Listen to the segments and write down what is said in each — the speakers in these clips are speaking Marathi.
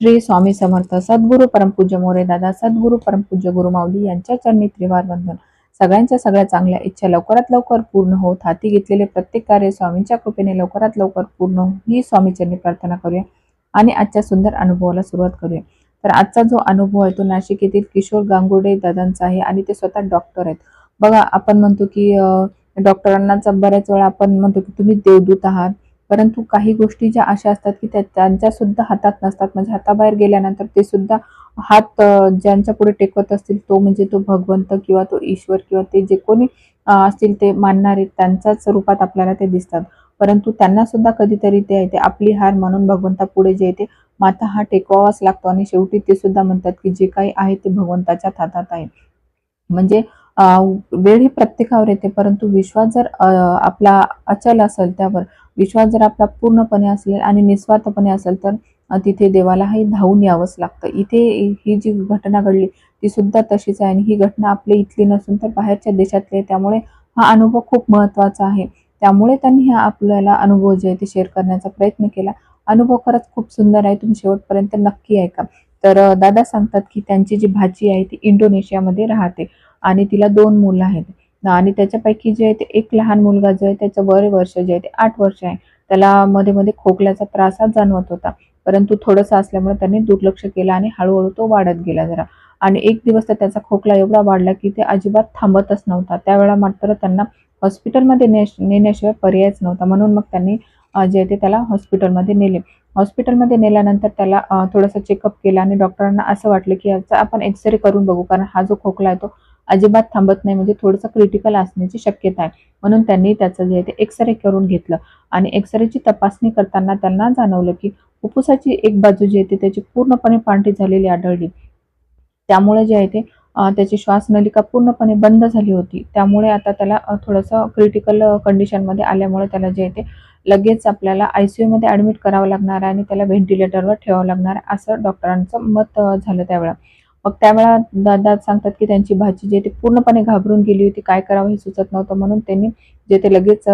श्री स्वामी समर्थ सद्गुरू परमपूज्य मोरे दादा सद्गुरू परमपूज्य गुरु माऊली यांच्या चरणी त्रिवार वंदन. सगळ्यांच्या सगळ्या चांगल्या इच्छा लवकरात लवकर पूर्ण होत हाती घेतलेले प्रत्येक कार्य स्वामींच्या कृपेने लवकरात लवकर पूर्ण हो ही स्वामीचरणी प्रार्थना करूया आणि आजच्या सुंदर अनुभवाला सुरुवात करूया. तर आजचा जो अनुभव आहे तो नाशिक येथील किशोर गांगुर्डे दादांचा आहे आणि ते स्वतः डॉक्टर आहेत. बघा आपण म्हणतो की डॉक्टरांनाचा बऱ्याच वेळा आपण म्हणतो की तुम्ही देवदूत आहात परंतु काही गोष्टी ज्या अशा असतात की त्या त्यांच्या सुद्धा हातात नसतात. म्हणजे हाताबाहेर गेल्यानंतर ते सुद्धा हात ज्यांच्या पुढे टेकवत असतील तो म्हणजे तो भगवंत किंवा तो ईश्वर किंवा ते जे कोणी असतील ते मानणारे त्यांच्याच रूपात आपल्याला ते दिसतात. परंतु त्यांना सुद्धा कधीतरी ते येते. आपली हार म्हणून भगवंता पुढे जे येते माथा हा टेकवावाच लागतो. आणि शेवटी ते सुद्धा म्हणतात की जे काही आहे ते भगवंताच्या हातात आहे. म्हणजे वेळ ही प्रत्येकावर येते परंतु विश्वास जर आपला अचल असेल त्यावर विश्वास जर आपला पूर्णपणे असेल आणि निस्वार्थपणे असेल तर तिथे देवालाही धावून यावंच लागतं. इथे ही जी घटना घडली ती सुद्धा तशीच आहे आणि ही घटना आपली इथली नसून तर बाहेरच्या देशातली आहे त्यामुळे हा अनुभव खूप महत्त्वाचा आहे. त्यामुळे त्यांनी हा आपल्याला अनुभव जे आहे ते शेअर करण्याचा प्रयत्न केला. अनुभव खरंच खूप सुंदर आहे तुम्ही शेवटपर्यंत नक्की ऐका. तर दादा सांगतात की त्यांची जी भाची आहे ती इंडोनेशियामध्ये राहते. आणि तिला दोन मुलं आहेत. आणि त्याच्यापैकी जे आहे ते एक लहान मुलगा जो आहे त्याचं वय वर्ष जे आहे ते आठ वर्ष आहे. त्याला मध्ये मध्ये खोकल्याचा त्रास हा जाणवत होता. परंतु थोडंसं असल्यामुळे त्यांनी दुर्लक्ष केलं आणि हळूहळू तो वाढत गेला जरा. आणि एक दिवस तर त्याचा खोकला एवढा वाढला की ते अजिबात थांबतच नव्हता. त्यावेळा मात्र त्यांना हॉस्पिटलमध्ये ने नेण्याशिवाय पर्यायच नव्हता. म्हणून मग त्यांनी जे आहे ते त्याला हॉस्पिटलमध्ये नेले. हॉस्पिटलमध्ये नेल्यानंतर त्याला थोडंसं चेकअप केला आणि डॉक्टरांना असं वाटलं की याचा आपण एक्सरे करून बघू. कारण हा जो खोकला आहे तो अजिबात थांबत नाही म्हणजे थोडंसं क्रिटिकल असण्याची शक्यता आहे. म्हणून त्यांनी त्याचं जे आहे ते एक्सरे करून घेतलं. आणि एक्सरेची तपासणी करताना त्यांना जाणवलं की फुफ्फुसाची एक बाजू जी आहे ती त्याची पूर्णपणे पांढरी झालेली आढळली. त्यामुळे जे आहे ते त्याची श्वासनलिका पूर्णपणे बंद झाली होती. त्यामुळे आता त्याला थोडंसं क्रिटिकल कंडिशनमध्ये आल्यामुळे त्याला जे आहे ते लगेच आपल्याला आय सी यूमध्ये ॲडमिट करावं लागणार आहे आणि त्याला व्हेंटिलेटरवर ठेवावं लागणार आहे असं डॉक्टरांचं मत झालं त्यावेळा मग त्यावेळा दादा सांगतात की त्यांची भाची जी ते ती पूर्णपणे घाबरून गेली होती काय करावं हे सुचत नव्हतं म्हणून त्यांनी जे ते लगेच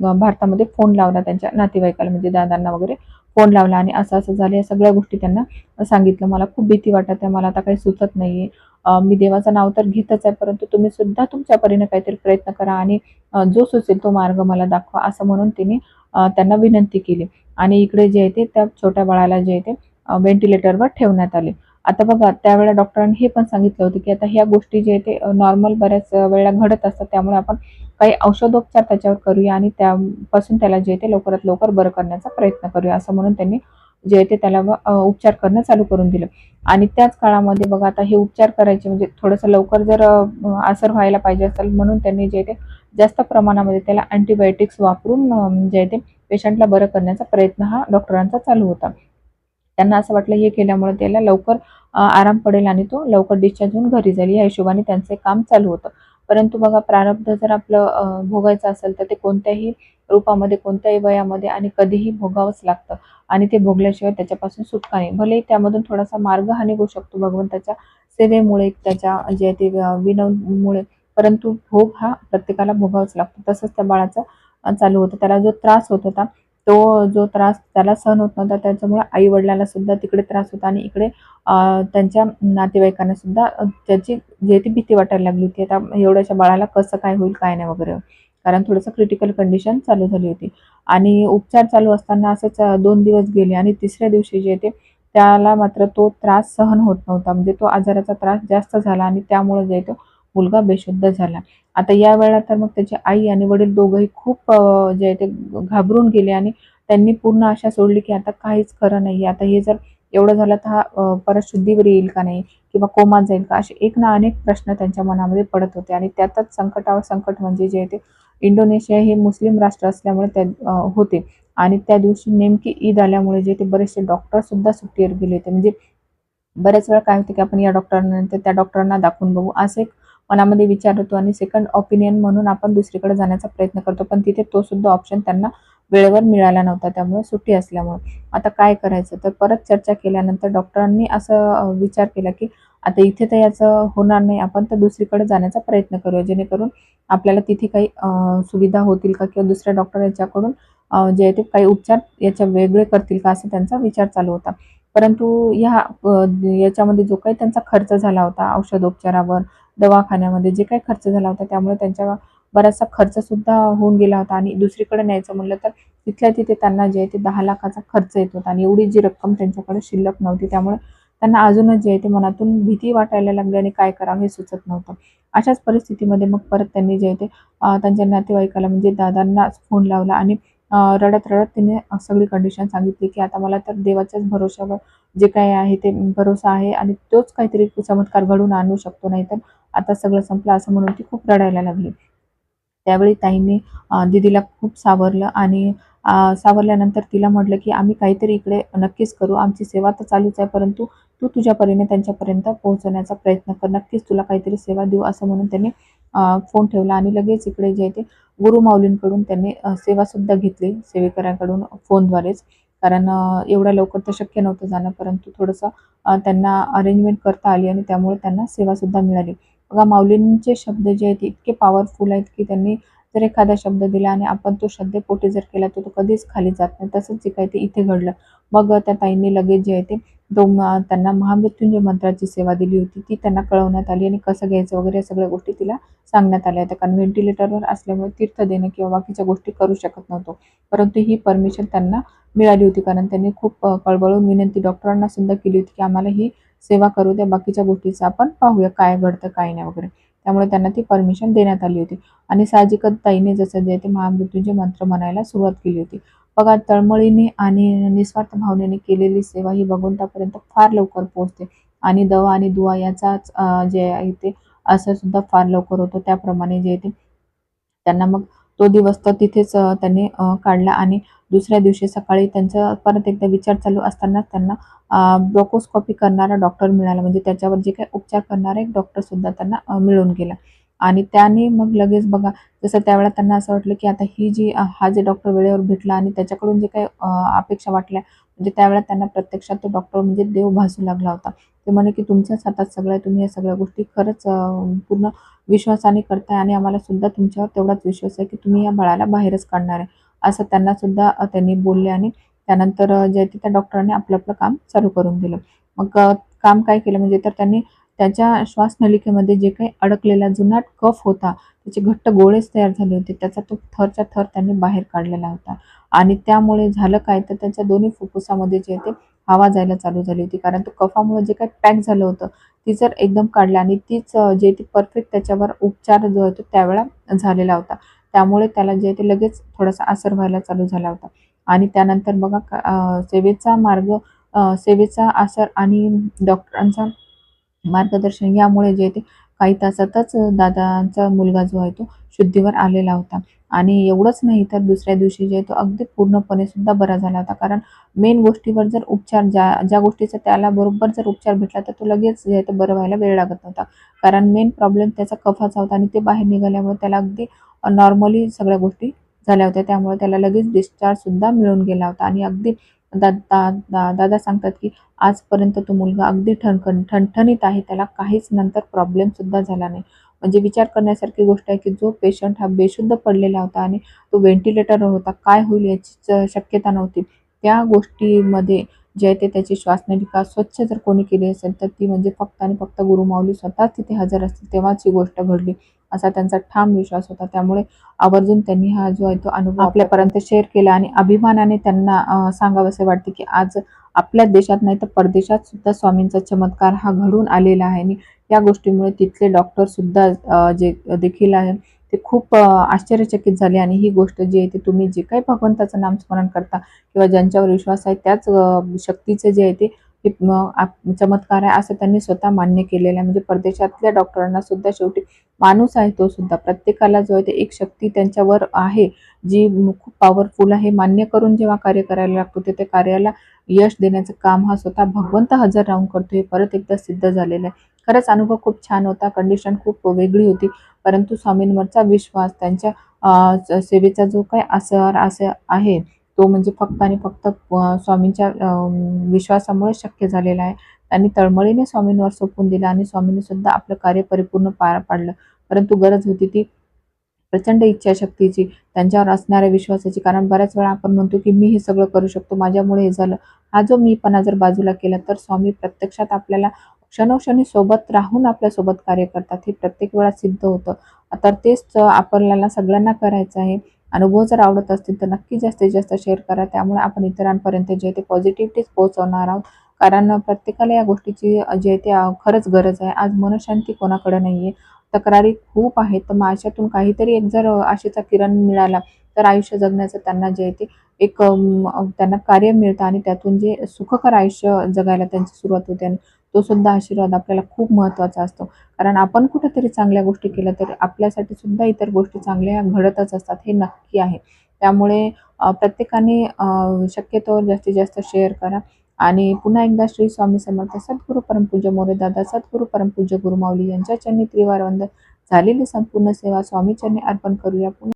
भारतामध्ये फोन लावला त्यांच्या नातेवाईकाला म्हणजे दादांना वगैरे फोन लावला आणि असं असं झालं. या सगळ्या गोष्टी त्यांना सांगितलं. मला खूप भीती वाटत आहे. मला आता काही सुचत नाही आहे मी देवाचं नाव तर घेतच आहे परंतु तुम्ही सुद्धा तुमच्या परीने काहीतरी प्रयत्न करा आणि जो सुचेल तो मार्ग मला दाखवा असं म्हणून तिने त्यांना विनंती केली. आणि इकडे जे आहे ते त्या छोट्या बाळाला जे आहे ते व्हेंटिलेटरवर ठेवण्यात आले. आता बघा त्यावेळेला डॉक्टरांनी हे पण सांगितलं होतं की आता ह्या गोष्टी जे ते नॉर्मल बऱ्याच वेळेला घडत असतात त्यामुळे आपण काही औषधोपचार त्याच्यावर करूया आणि त्यापासून त्याला जे आहे ते लवकरात लवकर बरं करण्याचा प्रयत्न करूया असं म्हणून त्यांनी जे आहे ते त्याला उपचार करणं चालू करून दिलं. आणि त्याच काळामध्ये बघा आता हे उपचार करायचे म्हणजे थोडंसं लवकर जर असर व्हायला पाहिजे असेल म्हणून त्यांनी जे ते जास्त प्रमाणामध्ये त्याला अँटीबायोटिक्स वापरून जे आहे ते पेशंटला बरं करण्याचा प्रयत्न हा डॉक्टरांचा चालू होता. त्यांना असं वाटलं हे केल्यामुळे त्याला लवकर आराम पडेल आणि तो लवकर डिस्चार्ज होऊन घरी जाईल. या हिशोबाने त्यांचे काम चालू होतं. परंतु बघा प्रारब्ध जर आपलं भोगायचं असेल तर ते कोणत्याही रूपामध्ये कोणत्याही वयामध्ये आणि कधीही भोगावंच लागतं. आणि ते भोगल्याशिवाय त्याच्यापासून सुटका नाही. भलेही त्यामधून थोडासा मार्ग हा निघू शकतो भगवंताच्या सेवेमुळे त्याच्या जे आहे ते विनवमुळे परंतु भोग हा प्रत्येकाला भोगावाच लागतो. तसंच त्या बाळाचं चालू होतं. त्याला जो त्रास होत होता तो जो त्रास त्याला सहन होत नव्हता त्याच्यामुळे आई वडिलांना सुद्धा तिकडे त्रास होता आणि इकडे त्यांच्या नातेवाईकांना सुद्धा त्याची जे ती भीती वाटायला लागली होती आता एवढ्याशा बाळाला कसं काय होईल काय नाही वगैरे. कारण थोडंसं क्रिटिकल कंडिशन चालू झाली होती. आणि उपचार चालू असताना असंच दोन दिवस गेले आणि तिसऱ्या दिवशी जे ते त्याला मात्र तो त्रास सहन होत नव्हता. म्हणजे तो आजाराचा त्रास जास्त झाला आणि त्यामुळे जे तो मुलगा बेशुद्ध झाला. आता या वेळा तर मग त्याची आई आणि वडील दोघंही खूप जे आहे ते घाबरून गेले आणि त्यांनी पूर्ण आशा सोडली की आता काहीच खरं नाही आता हे जर एवढं झालं तर हा परत शुद्धीवर येईल का नाही किंवा कोमात जाईल का? असे एक ना अनेक प्रश्न त्यांच्या मनामध्ये पडत होते आणि त्यातच संकटावर संकट म्हणजे जे ते इंडोनेशिया हे मुस्लिम राष्ट्र असल्यामुळे त्या होते. आणि त्या दिवशी नेमकी ईद आल्यामुळे जे ते बरेचसे डॉक्टर सुद्धा सुट्टीवर गेले होते. म्हणजे बऱ्याच वेळा काय होते की आपण या डॉक्टरांना त्या डॉक्टरांना दाखवून बघू. असं एक मनामध्ये विचार होतो आणि सेकंड ओपिनियन म्हणून आपण दुसरीकडे जाण्याचा प्रयत्न करतो. पण तिथे तो सुद्धा ऑप्शन त्यांना वेळेवर मिळाला नव्हता. त्यामुळे सुट्टी असल्यामुळे. आता काय करायचं? तर परत चर्चा केल्यानंतर डॉक्टरांनी असं विचार केला की आता इथे तर याचं होणार नाही. आपण तर दुसरीकडे जाण्याचा प्रयत्न करूया. जेणेकरून आपल्याला तिथे काही सुविधा होतील का? किंवा दुसऱ्या डॉक्टर याच्याकडून जे आहे ते काही उपचार याच्या वेगळे करतील का? असं त्यांचा विचार चालू होता. परंतु ह्या याच्यामध्ये जो काही त्यांचा खर्च झाला होता औषधोपचारावर दवाखान्यामध्ये जे काही खर्च झाला होता त्यामुळे त्यांच्या बराचसा खर्चसुद्धा होऊन गेला होता आणि दुसरीकडे न्यायचं म्हणलं तर तिथल्या तिथे त्यांना जे आहे ते दहा लाखाचा खर्च येत होता आणि एवढी जी रक्कम त्यांच्याकडे शिल्लक नव्हती त्यामुळे त्यांना अजूनच जे आहे ते मनातून भीती वाटायला लागली आणि काय करावं हे सुचत नव्हतं. अशाच परिस्थितीमध्ये मग परत त्यांनी जे आहे ते त्यांच्या नातेवाईकाला म्हणजे दादांनाच फोन लावला आणि रडत रडत तिने सगळी कंडिशन सांगितली की आता मला तर देवाच्याच भरोशावर जे काही आहे ते भरोसा आहे आणि तोच काहीतरी चमत्कार घडवून आणू शकतो नाही तर आता सगळं संपलं असं म्हणून ती खूप रडायला लागली. त्यावेळी ताईंनी दिदीला दीदीला खूप सावरलं आणि सावरल्यानंतर तिला म्हटलं की आम्ही काहीतरी इकडे नक्कीच करू. आमची सेवा तर चालूच आहे परंतु तू तुझ्या परीने त्यांच्यापर्यंत पोहोचवण्याचा प्रयत्न कर. नक्कीच तुला काहीतरी सेवा देऊ असं म्हणून त्यांनी फोन ठेवला आणि लगेच इकडे जे आहे ते गुरुमाऊलींकडून त्यांनी सेवासुद्धा घेतली सेवेकऱ्यांकडून फोनद्वारेच. कारण एवढ्या लवकर तर शक्य नव्हतं जाणं परंतु थोडंसं त्यांना अरेंजमेंट करता आली आणि त्यामुळे त्यांना सेवासुद्धा मिळाली. बघा माऊलींचे शब्द जे आहेत ते इतके पॉवरफुल आहेत की त्यांनी जर एखादा शब्द दिला आणि आपण तो श्रद्धेपोटी जर केला तर तो कधीच खाली जात नाही. तसंच जे काही ते इथे घडलं. मग त्या ताईंनी लगेच जे आहे ते दोन त्यांना महामृत्युंजय मंत्राची सेवा दिली होती. ती त्यांना कळवण्यात आली आणि कसं घ्यायचं वगैरे या सगळ्या गोष्टी तिला सांगण्यात आल्या होत्या. कारण व्हेंटिलेटरवर असल्यामुळे तीर्थ देणं किंवा बाकीच्या गोष्टी करू शकत नव्हतो. परंतु ही परमिशन त्यांना मिळाली होती. कारण त्यांनी खूप कळबळून विनंती डॉक्टरांना सुद्धा केली होती की आम्हाला ही सेवा करू त्या बाकीच्या गोष्टीचं आपण पाहूया काय घडतं काय नाही वगैरे. त्यामुळे त्यांना ती परमिशन देण्यात आली होती. आणि साहजिकच ताईने जसं जे ते महामृत्यूंचे मंत्र म्हणायला सुरुवात केली होती. बघा तळमळीने आणि निस्वार्थ भावनेने केलेली सेवा ही भगवंतापर्यंत फार लवकर पोहोचते. आणि दवा आणि दुवा याचाच जे आहे ते असर सुद्धा फार लवकर होतो. त्याप्रमाणे जे ते त्यांना मग तो दिवस तर तिथेच त्यांनी काढला आणि दुसऱ्या दिवशी सकाळी त्यांचा परत एकदा विचार चालू असतानाच त्यांना ब्रोकोस्कॉपी करणारा डॉक्टर मिळाला. म्हणजे त्याच्यावर जे काही उपचार करणारा एक डॉक्टर सुद्धा त्यांना मिळून गेला. आणि त्याने मग लगेच बघा जसं त्यावेळेला त्यांना असं वाटलं की आता ही जी हा जे डॉक्टर वेळेवर भेटला आणि त्याच्याकडून जे काही अपेक्षा वाटल्या म्हणजे त्यावेळेला त्यांना प्रत्यक्षात तो डॉक्टर म्हणजे देव भासू लागला होता. ते म्हणे की तुमच्याच हातात सगळं आहे तुम्ही या सगळ्या गोष्टी खरंच पूर्ण विश्वासाने करताय आणि आम्हाला सुद्धा तुमच्यावर तेवढाच विश्वास आहे की तुम्ही या बाळाला बाहेरच काढणार आहे. असं त्यांना सुद्धा त्यांनी बोलले आणि त्यानंतर जे ते त्या डॉक्टरांनी आपलं आपलं काम चालू करून दिलं. मग काम काय केलं? म्हणजे तर त्यांनी त्याच्या श्वासनलिकेमध्ये जे काही अडकलेला जुनाट कफ होता त्याचे घट्ट गोळेच तयार झाले होते. त्याचा तो थरचा थर त्यांनी बाहेर काढलेला होता. आणि त्यामुळे झालं काय? तर त्याच्या दोन्ही फुफ्फुसामध्ये जे आहे ते हवा जायला चालू झाली होती. कारण तो कफामुळे जे काही पॅक झालं होतं ती जर एकदम काढलं आणि तीच जे ती परफेक्ट त्याच्यावर उपचार जो होतो त्यावेळा झालेला होता. त्यामुळे त्याला जे ते लगेच थोडासा असर व्हायला चालू झाला होता. आणि त्यानंतर बघा का- सेवेचा मार्ग सेवेचा असर आणि डॉक्टरांचा मार्गदर्शन यामुळे जे ते काही तासातच दादांचा मुलगा जो आहे तो शुद्धीवर आलेला होता. आणि एवढंच नाही तर दुसऱ्या दिवशी जे तो अगदी पूर्णपणे सुद्धा बरा झाला होता. कारण मेन गोष्टीवर जर उपचार ज्या ज्या गोष्टीचा त्याला बरोबर जर उपचार भेटला तर तो लगेच जे आहे ते बरं व्हायला वेळ लागत नव्हता. कारण मेन प्रॉब्लेम त्याचा कफाचा होता आणि ते बाहेर निघाल्यामुळे त्याला अगदी नॉर्मली सगळ्या गोष्टी झाल्या होत्या. त्यामुळे त्याला लगेच डिस्चार्जसुद्धा मिळून गेला होता. आणि अगदी दा दा दा दादा सांगतात की आजपर्यंत तो मुलगा अगदी ठणठण ठणठणीत आहे. त्याला काहीच नंतर प्रॉब्लेमसुद्धा झाला नाही. म्हणजे विचार करण्यासारखी गोष्ट आहे की जो पेशंट हा बेशुद्ध पडलेला होता आणि तो व्हेंटिलेटरवर होता काय होईल याची शक्यता नव्हती. त्या गोष्टीमध्ये जे आहे ते त्याची श्वासनलिका स्वच्छ जर कोणी केली असेल तर ती म्हणजे फक्त आणि फक्त गुरुमाऊली स्वतःच तिथे हजर असतील तेव्हाच ही गोष्ट घडली असा त्यांचा ठाम विश्वास होता. त्यामुळे आवर्जून त्यांनी हा जो आहे तो अनुभव आपल्यापर्यंत शेअर केला आणि अभिमानाने त्यांना सांगावंसे वाटते की आज आपल्या देशात नाही तर परदेशात सुद्धा स्वामींचा चमत्कार हा घडून आलेला आहे. आणि या गोष्टीमुळे तिथले डॉक्टर सुद्धा जे देखील आहे ते खूप आश्चर्यचकित झाले आणि ही गोष्ट जी आहे ती तुम्ही जे काही भगवंताचं नामस्मरण करता किंवा ज्यांच्यावर विश्वास आहे त्याच शक्तीचं जे आहे ते आप चमत्कार आहे असं त्यांनी स्वतः मान्य केलेलं आहे. म्हणजे परदेशातल्या डॉक्टरांना सुद्धा शेवटी माणूस आहे तो सुद्धा. प्रत्येकाला जो आहे ते एक शक्ती त्यांच्यावर आहे जी खूप पॉवरफुल आहे. मान्य करून जेव्हा कार्य करायला लागतो ते त्या कार्याला यश देण्याचं काम हा स्वतः भगवंत हजर राहून करतो. हे परत एकदा सिद्ध झालेलं आहे. खरंच अनुभव खूप छान होता कंडिशन खूप वेगळी होती. परंतु स्वामींवरचा विश्वास त्यांच्या सेवेचा जो काही असर असं आहे तो म्हणजे फक्त आणि फक्त स्वामींच्या विश्वासामुळे शक्य झालेला आहे. त्यांनी तळमळीने स्वामींवर सोपून दिलं आणि स्वामींनी सुद्धा आपलं कार्य परिपूर्ण पार पाडलं. परंतु गरज होती ती प्रचंड इच्छाशक्तीची त्यांच्यावर असणाऱ्या विश्वासाची. कारण बऱ्याच वेळा आपण म्हणतो की मी हे सगळं करू शकतो माझ्यामुळे हे झालं. हा जो मीपणा जर बाजूला केला तर स्वामी प्रत्यक्षात आपल्याला क्षणोक्षणी सोबत राहून आपल्यासोबत कार्य करतात हे प्रत्येक वेळा सिद्ध होतं. तर तेच आपल्याला सगळ्यांना करायचं आहे. अनुभव जर आवडत असतील तर नक्की जास्तीत जास्त शेअर करा. त्यामुळे आपण इतरांपर्यंत जे आहे ते पॉझिटिव्हिटीच पोहोचवणार आहोत. कारण प्रत्येकाला या गोष्टीची जे आहे ते खरंच गरज आहे. आज मनशांती कोणाकडे नाही आहे तक्रारी खूप आहेत. तर मग अशातून काहीतरी एक जर आशेचा किरण मिळाला तर आयुष्य जगण्याचं त्यांना जे आहे ते एक त्यांना कार्य मिळतं आणि त्यातून जे सुखकर आयुष्य जगायला त्यांची सुरुवात होते. आणि तो सुद्धा आशीर्वाद आपल्याला खूप महत्त्वाचा असतो. कारण आपण कुठेतरी चांगल्या गोष्टी केल्या तर आपल्यासाठी सुद्धा इतर गोष्टी चांगल्या घडतच असतात हे नक्की आहे. त्यामुळे प्रत्येकाने शक्यतोवर शक्यतो जास्तीत जास्त शेअर करा. आणि पुन्हा एकदा श्री स्वामी समर्थ सद्गुरू परमपूज्य मोरे दादा सद्गुरू परमपूज्य गुरुमाऊली यांच्या चरणी त्रिवार वंदन. झालेली संपूर्ण सेवा स्वामीचरणी अर्पण करूया. पुन्हा